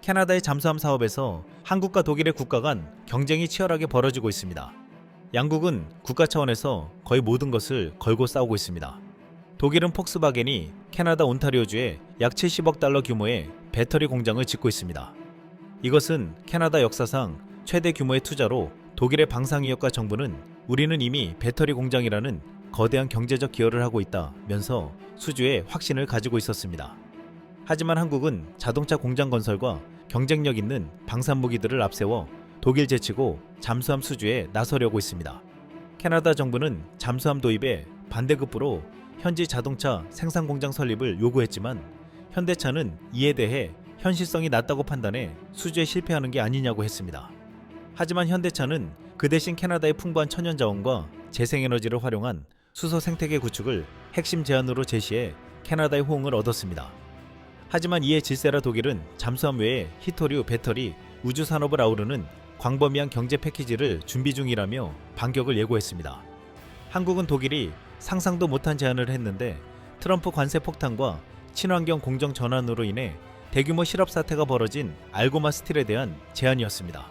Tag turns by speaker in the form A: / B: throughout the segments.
A: 캐나다의 잠수함 사업에서 한국과 독일의 국가 간 경쟁이 치열하게 벌어지고 있습니다. 양국은 국가 차원에서 거의 모든 것을 걸고 싸우고 있습니다. 독일은 폭스바겐이 캐나다 온타리오주에 약 70억 달러 규모의 배터리 공장을 짓고 있습니다. 이것은 캐나다 역사상 최대 규모의 투자로 독일의 방상위협과 정부는 우리는 이미 배터리 공장이라는 거대한 경제적 기여를 하고 있다면서 수주에 확신을 가지고 있었습니다. 하지만 한국은 자동차 공장 건설과 경쟁력 있는 방산 무기들을 앞세워 독일 제치고 잠수함 수주에 나서려고 있습니다. 캐나다 정부는 잠수함 도입에 반대급부로 현지 자동차 생산 공장 설립을 요구했지만 현대차는 이에 대해 현실성이 낮다고 판단해 수주에 실패하는 게 아니냐고 했습니다. 하지만 현대차는 그 대신 캐나다의 풍부한 천연 자원과 재생에너지를 활용한 수소 생태계 구축을 핵심 제안으로 제시해 캐나다의 호응을 얻었습니다. 하지만 이에 질세라 독일은 잠수함 외에 히토류, 배터리, 우주 산업을 아우르는 광범위한 경제 패키지를 준비 중이라며 반격을 예고했습니다. 한국은 독일이 상상도 못한 제안을 했는데 트럼프 관세 폭탄과 친환경 공정 전환으로 인해 대규모 실업 사태가 벌어진 알고마 스틸에 대한 제안이었습니다.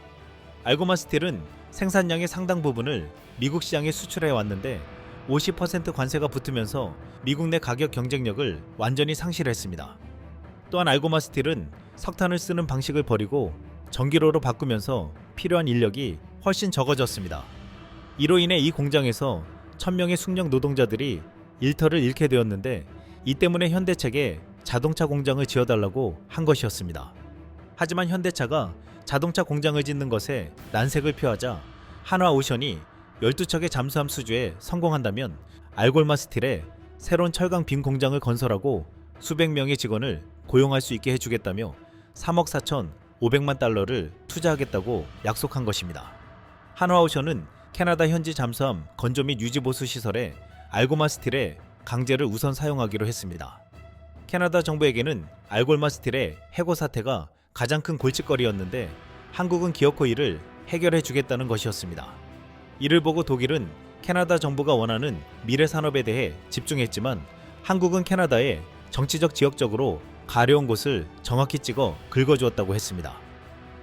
A: 알고마 스틸은 생산량의 상당 부분을 미국 시장에 수출해 왔는데 50% 관세가 붙으면서 미국 내 가격 경쟁력을 완전히 상실했습니다. 또한 알고마 스틸은 석탄을 쓰는 방식을 버리고 전기로로 바꾸면서 필요한 인력이 훨씬 적어졌습니다. 이로 인해 이 공장에서 1000명의 숙련 노동자들이 일터를 잃게 되었는데 이 때문에 현대차에 자동차 공장을 지어달라고 한 것이었습니다. 하지만 현대차가 자동차 공장을 짓는 것에 난색을 표하자 한화 오션이 12척의 잠수함 수주에 성공한다면 알골마 스틸에 새로운 철강 빈 공장을 건설하고 수백 명의 직원을 고용할 수 있게 해주겠다며 3억 4천 5백만 달러를 투자하겠다고 약속한 것입니다. 한화오션은 캐나다 현지 잠수함 건조 및 유지 보수 시설에 알고마 스틸의 강제를 우선 사용하기로 했습니다. 캐나다 정부에게는 알골마 스틸의 해고 사태가 가장 큰 골칫거리였는데 한국은 기어코 이를 해결해 주겠다는 것이었습니다. 이를 보고 독일은 캐나다 정부가 원하는 미래 산업에 대해 집중했지만 한국은 캐나다에 정치적 지역적으로 가려운 곳을 정확히 찍어 긁어주었다고 했습니다.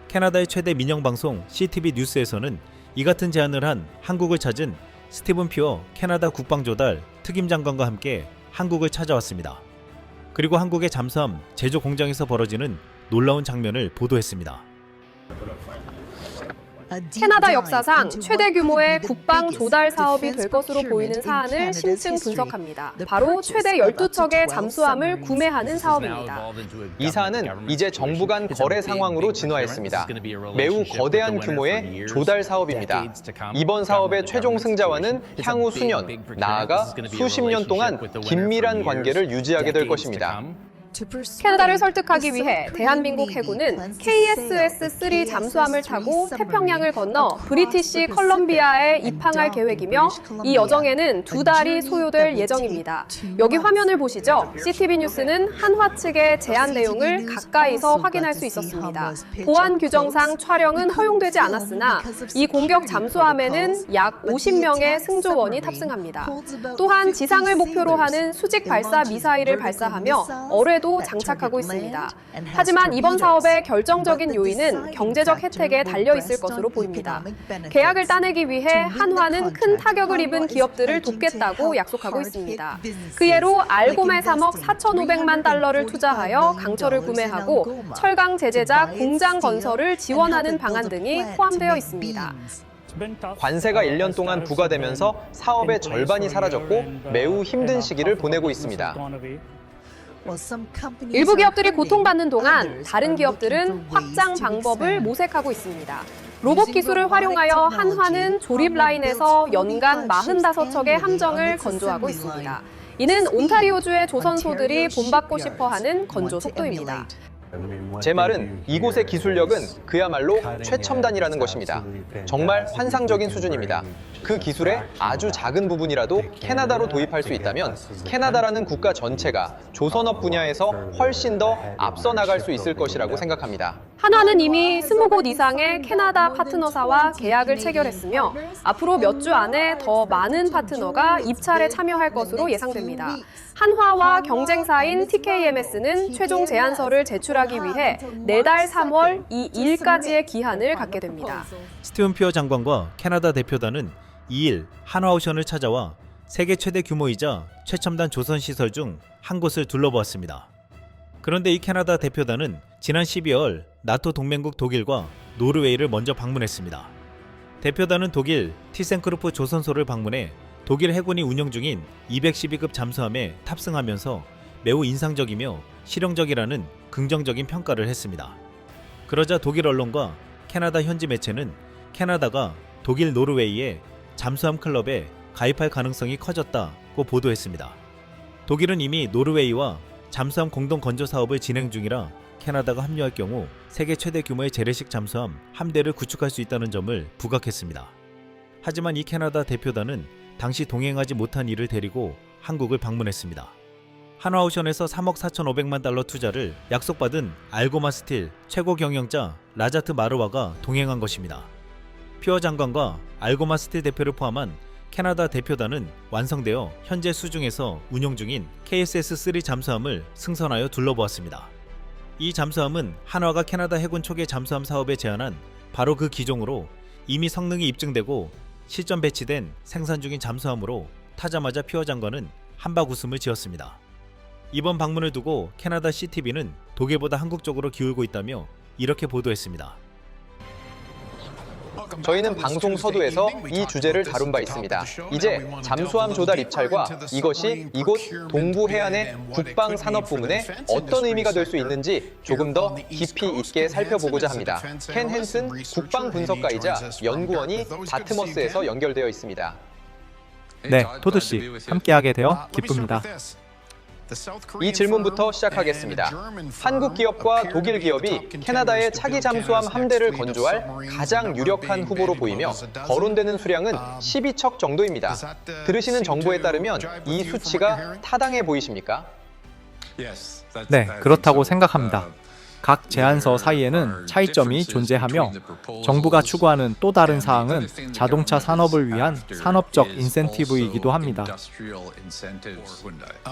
A: 캐나다의 최대 민영 방송 CTV 뉴스에서는 이 같은 제안을 한 한국을 찾은 스티븐 피어 캐나다 국방조달 특임 장관과 함께 한국을 찾아왔습니다. 그리고 한국의 잠수함 제조 공장에서 벌어지는 놀라운 장면을 보도했습니다.
B: 캐나다 역사상 최대 규모의 국방 조달 사업이 될 것으로 보이는 사안을 심층 분석합니다. 바로 최대 12척의 잠수함을 구매하는 사업입니다.
C: 이 사안은 이제 정부 간 거래 상황으로 진화했습니다. 매우 거대한 규모의 조달 사업입니다. 이번 사업의 최종 승자와는 향후 수년, 나아가 수십 년 동안 긴밀한 관계를 유지하게 될 것입니다.
B: 캐나다를 설득하기 위해 대한민국 해군은 KSS-3 잠수함을 타고 태평양을 건너 브리티시 컬럼비아에 입항할 계획이며 이 여정에는 두 달이 소요될 예정입니다. 여기 화면을 보시죠. CTV 뉴스는 한화 측의 제안 내용을 가까이서 확인할 수 있었습니다. 보안 규정상 촬영은 허용되지 않았으나 이 공격 잠수함에는 약 50명의 승조원이 탑승합니다. 또한 지상을 목표로 하는 수직 발사 미사일을 발사하며 어뢰도 장착하고 있습니다. 하지만 이번 사업의 결정적인 요인은 경제적 혜택에 달려 있을 것으로 보입니다. 계약을 따내기 위해 한화는 큰 타격을 입은 기업들을 돕겠다고 약속하고 있습니다. 그 예로 알고메 3억 4,500만 달러를 투자하여 강철을 구매하고 철강 제재자 공장 건설을 지원하는 방안 등이 포함되어 있습니다.
C: 관세가 1년 동안 부과되면서 사업의 절반이 사라졌고 매우 힘든 시기를 보내고 있습니다.
B: 일부 기업들이 고통받는 동안 다른 기업들은 확장 방법을 모색하고 있습니다. 로봇 기술을 활용하여 한화는 조립 라인에서 연간 45척의 함정을 건조하고 있습니다. 이는 온타리오주의 조선소들이 본받고 싶어 하는 건조 속도입니다.
C: 제 말은 이곳의 기술력은 그야말로 최첨단이라는 것입니다. 정말 환상적인 수준입니다. 그 기술의 아주 작은 부분이라도 캐나다로 도입할 수 있다면 캐나다라는 국가 전체가 조선업 분야에서 훨씬 더 앞서 나갈 수 있을 것이라고 생각합니다.
B: 한화는 이미 20곳 이상의 캐나다 파트너사와 계약을 체결했으며 앞으로 몇 주 안에 더 많은 파트너가 입찰에 참여할 것으로 예상됩니다. 한화와 경쟁사인 TKMS는 최종 제안서를 제출 하기 위해 내달 3월 이 일까지의 기한을 갖게 됩니다.
A: 스티븐 피어 장관과 캐나다 대표단은 2일 한화오션을 찾아와 세계 최대 규모이자 최첨단 조선 시설 중 한 곳을 둘러보았습니다. 그런데 이 캐나다 대표단은 지난 12월 나토 동맹국 독일과 노르웨이를 먼저 방문했습니다. 대표단은 독일 티센크루프 조선소를 방문해 독일 해군이 운영 중인 212급 잠수함에 탑승하면서 매우 인상적이며 실용적이라는 긍정적인 평가를 했습니다. 그러자 독일 언론과 캐나다 현지 매체는 캐나다가 독일 노르웨이의 잠수함 클럽에 가입할 가능성이 커졌다고 보도했습니다. 독일은 이미 노르웨이와 잠수함 공동 건조 사업을 진행 중이라 캐나다가 합류할 경우 세계 최대 규모의 재래식 잠수함 함대를 구축할 수 있다는 점을 부각했습니다. 하지만 이 캐나다 대표단은 당시 동행하지 못한 이를 데리고 한국을 방문했습니다. 한화오션에서 3억 4,500만 달러 투자를 약속받은 알고마 스틸 최고 경영자 라자트 마르와가 동행한 것입니다. 피어 장관과 알고마 스틸 대표를 포함한 캐나다 대표단은 완성되어 현재 수중에서 운용 중인 KSS-3 잠수함을 승선하여 둘러보았습니다. 이 잠수함은 한화가 캐나다 해군 초계 잠수함 사업에 제안한 바로 그 기종으로 이미 성능이 입증되고 실전 배치된 생산 중인 잠수함으로 타자마자 피어 장관은 한박 웃음을 지었습니다. 이번 방문을 두고 캐나다 CTV는 독일보다 한국 쪽으로 기울고 있다며 이렇게 보도했습니다.
C: 저희는 방송 서두에서 이 주제를 다룬 바 있습니다. 이제 잠수함 조달 입찰과 이것이 이곳 동부 해안의 국방 산업 부문에 어떤 의미가 될 수 있는지 조금 더 깊이 있게 살펴보고자 합니다. 켄 헨슨 국방 분석가이자 연구원이 다트머스에서 연결되어 있습니다.
D: 네, 토드 씨 함께하게 되어 기쁩니다.
C: 이 질문부터 시작하겠습니다. 한국 기업과 독일 기업이 캐나다의 차기 잠수함 함대를 건조할 가장 유력한 후보로 보이며 거론되는 수량은 12척 정도입니다. 들으시는 정보에 따르면 이 수치가 타당해 보이십니까?
D: 네, 그렇다고 생각합니다. 각 제안서 사이에는 차이점이 존재하며 정부가 추구하는 또 다른 사항은 자동차 산업을 위한 산업적 인센티브이기도 합니다.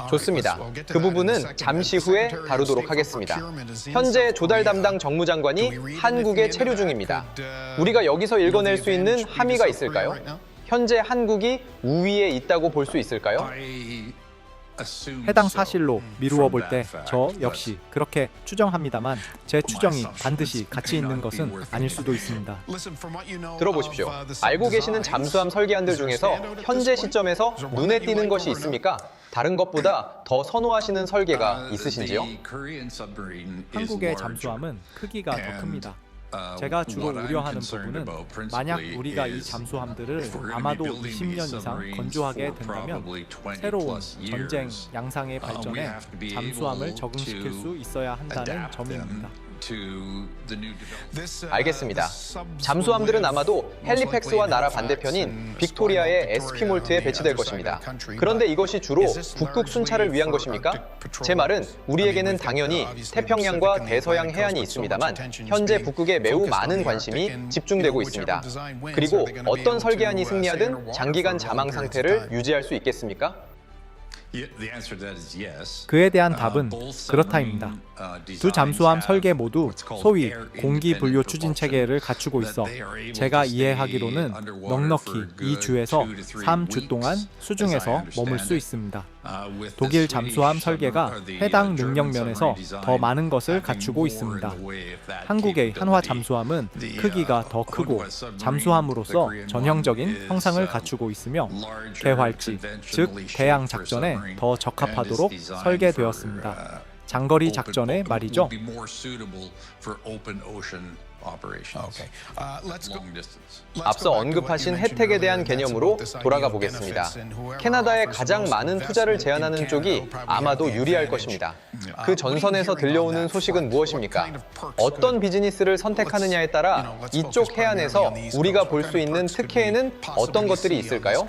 C: 좋습니다. 그 부분은 잠시 후에 다루도록 하겠습니다. 현재 조달 담당 정무장관이 한국에 체류 중입니다. 우리가 여기서 읽어낼 수 있는 함의가 있을까요? 현재 한국이 우위에 있다고 볼 수 있을까요?
D: 해당 사실로 미루어 볼 때 저 역시 그렇게 추정합니다만 제 추정이 반드시 가치 있는 것은 아닐 수도 있습니다.
C: 들어보십시오. 알고 계시는 잠수함 설계안들 중에서 현재 시점에서 눈에 띄는 것이 있습니까? 다른 것보다 더 선호하시는 설계가 있으신지요?
D: 한국의 잠수함은 크기가 더 큽니다. 제가 주로 우려하는 부분은 만약 우리가 이 잠수함들을 아마도 20년 이상 건조하게 된다면 새로운 전쟁 양상의 발전에 잠수함을 적응시킬 수 있어야 한다는 점입니다.
C: 알겠습니다. 잠수함들은 아마도 헬리팩스와 나라 반대편인 빅토리아의 에스퀴몰트에 배치될 것입니다. 그런데 이것이 주로 북극 순찰을 위한 것입니까? 제 말은 우리에게는 당연히 태평양과 대서양 해안이 있습니다만 현재 북극에 매우 많은 관심이 집중되고 있습니다. 그리고 어떤 설계안이 승리하든 장기간 자망 상태를 유지할 수 있겠습니까?
D: 그에 대한 답은 그렇다입니다. 두 잠수함 설계 모두 소위 공기 분류 추진 체계를 갖추고 있어 제가 이해하기로는 넉넉히 2주에서 3주 동안 수중에서 머물 수 있습니다. 독일 잠수함 설계가 해당 능력 면에서 더 많은 것을 갖추고 있습니다. 한국의 한화 잠수함은 크기가 더 크고 잠수함으로서 전형적인 형상을 갖추고 있으며 개활지, 즉 대양 작전에 더 적합하도록 설계되었습니다. 장거리 작전에 말이죠.
C: 앞서 언급하신 혜택에 대한 개념으로 돌아가 보겠습니다. 캐나다에 가장 많은 투자를 제안하는 쪽이 아마도 유리할 것입니다. 그 전선에서 들려오는 소식은 무엇입니까? 어떤 비즈니스를 선택하느냐에 따라 이쪽 해안에서 우리가 볼 수 있는 특혜에는 어떤 것들이 있을까요?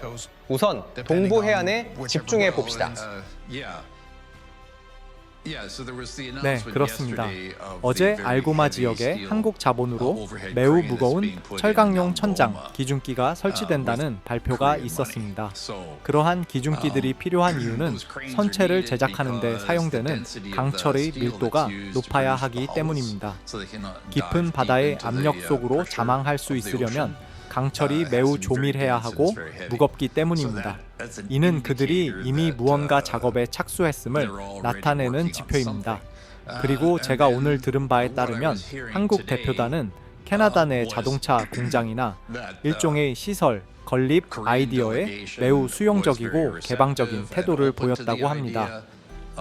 C: 우선 동부 해안에 집중해 봅시다.
D: 네, 그렇습니다. 어제 알고마 지역에 한국 자본으로 매우 무거운 철강용 천장 기중기가 설치된다는 발표가 있었습니다. 그러한 기중기들이 필요한 이유는 선체를 제작하는 데 사용되는 강철의 밀도가 높아야 하기 때문입니다. 깊은 바다의 압력 속으로 자망할 수 있으려면 강철이 매우 조밀해야 하고 무겁기 때문입니다. 이는 그들이 이미 무언가 작업에 착수했음을 나타내는 지표입니다. 그리고 제가 오늘 들은 바에 따르면 한국 대표단은 캐나다 내 자동차 공장이나 일종의 시설, 건립 아이디어에 매우 수용적이고 개방적인 태도를 보였다고 합니다.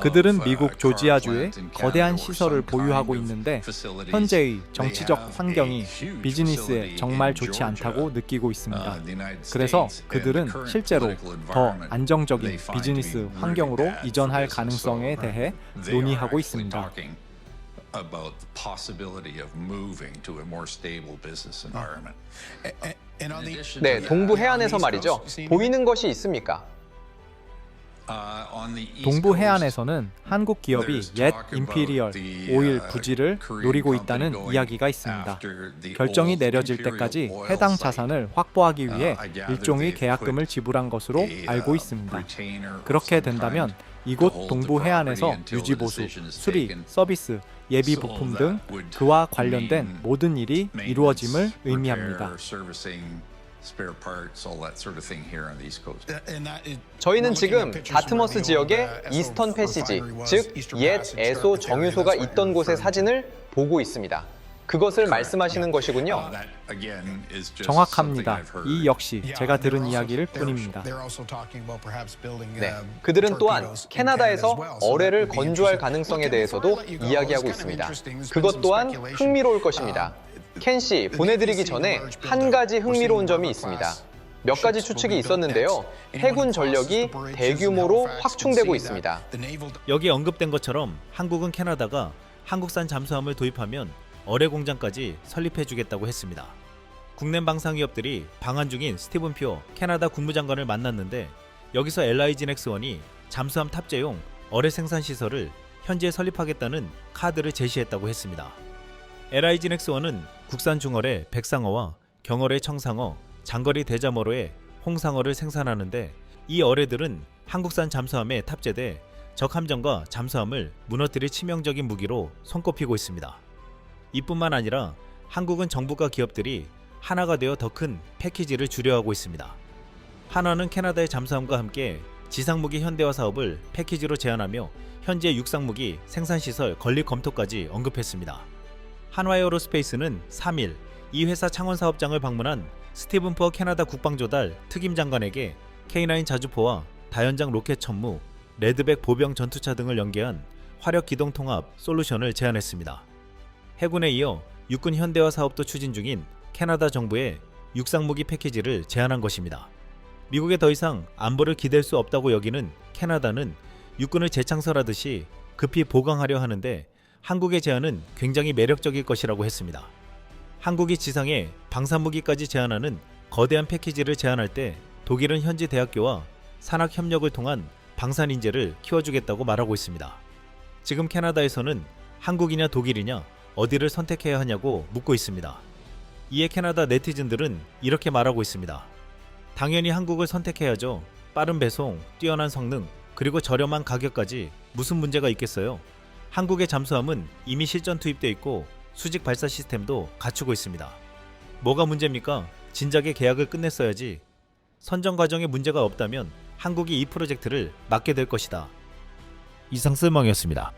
D: 그들은 미국 조지아주에 거대한 시설을 보유하고 있는데 현재의 정치적 환경이 비즈니스에 정말 좋지 않다고 느끼고 있습니다. 그래서 그들은 실제로 더 안정적인 비즈니스 환경으로 이전할 가능성에 대해 논의하고 있습니다.
E: about the possibility of moving to a more stable business environment.
C: 네, 동부 해안에서 말이죠. 보이는 것이 있습니까?
D: 동부 해안에서는 한국 기업이 옛 임피리얼 오일 부지를 노리고 있다는 이야기가 있습니다. 결정이 내려질 때까지 해당 자산을 확보하기 위해 일종의 계약금을 지불한 것으로 알고 있습니다. 그렇게 된다면 이곳 동부 해안에서 유지 보수, 수리, 서비스, 예비 부품 등 그와 관련된 모든 일이 이루어짐을 의미합니다.
C: 저희는 지금 다트머스 지역의 이스턴 패시지, 즉 옛 에소 정유소가 있던 곳의 사진을 보고 있습니다. 그것을 말씀하시는 것이군요.
D: 정확합니다. 이 역시 제가 들은 이야기일 뿐입니다.
C: 네, 그들은 또한 캐나다에서 어뢰를 건조할 가능성에 대해서도 이야기하고 있습니다. 그것 또한 흥미로울 것입니다. 켄 씨, 보내드리기 전에 한 가지 흥미로운 점이 있습니다. 몇 가지 추측이 있었는데요. 해군 전력이 대규모로 확충되고 있습니다.
A: 여기 언급된 것처럼 한국은 캐나다가 한국산 잠수함을 도입하면 어뢰 공장까지 설립해 주겠다고 했습니다. 국내 방산 기업들이 방한 중인 스티븐 표 캐나다 국무장관을 만났는데 여기서 LIG넥스원이 잠수함 탑재용 어뢰 생산 시설을 현지에 설립하겠다는 카드를 제시했다고 했습니다. LIG넥스원은 국산 중어뢰 백상어와 경어뢰 청상어, 장거리 대자머로의 홍상어를 생산하는데 이 어뢰들은 한국산 잠수함에 탑재돼 적 함정과 잠수함을 무너뜨릴 치명적인 무기로 손꼽히고 있습니다. 이뿐만 아니라 한국은 정부가 기업들이 하나가 되어 더 큰 패키지를 주려하고 있습니다. 한화는 캐나다의 잠수함과 함께 지상무기 현대화 사업을 패키지로 제안하며 현재 육상무기 생산시설 건립 검토까지 언급했습니다. 한화에어로스페이스는 3일 이 회사 창원 사업장을 방문한 스티븐 퍼 캐나다 국방조달 특임 장관에게 K9 자주포와 다연장 로켓 천무, 레드백 보병 전투차 등을 연계한 화력 기동 통합 솔루션을 제안했습니다. 해군에 이어 육군 현대화 사업도 추진 중인 캐나다 정부의 육상 무기 패키지를 제안한 것입니다. 미국에 더 이상 안보를 기댈 수 없다고 여기는 캐나다는 육군을 재창설하듯이 급히 보강하려 하는데 한국의 제안은 굉장히 매력적일 것이라고 했습니다. 한국이 지상에 방산무기까지 제안하는 거대한 패키지를 제안할 때 독일은 현지 대학교와 산학 협력을 통한 방산 인재를 키워주겠다고 말하고 있습니다. 지금 캐나다에서는 한국이냐 독일이냐 어디를 선택해야 하냐고 묻고 있습니다. 이에 캐나다 네티즌들은 이렇게 말하고 있습니다. 당연히 한국을 선택해야죠. 빠른 배송, 뛰어난 성능, 그리고 저렴한 가격까지 무슨 문제가 있겠어요? 한국의 잠수함은 이미 실전 투입돼 있고 수직 발사 시스템도 갖추고 있습니다. 뭐가 문제입니까? 진작에 계약을 끝냈어야지. 선정 과정에 문제가 없다면 한국이 이 프로젝트를 맡게 될 것이다. 이상 쓸멍이었습니다.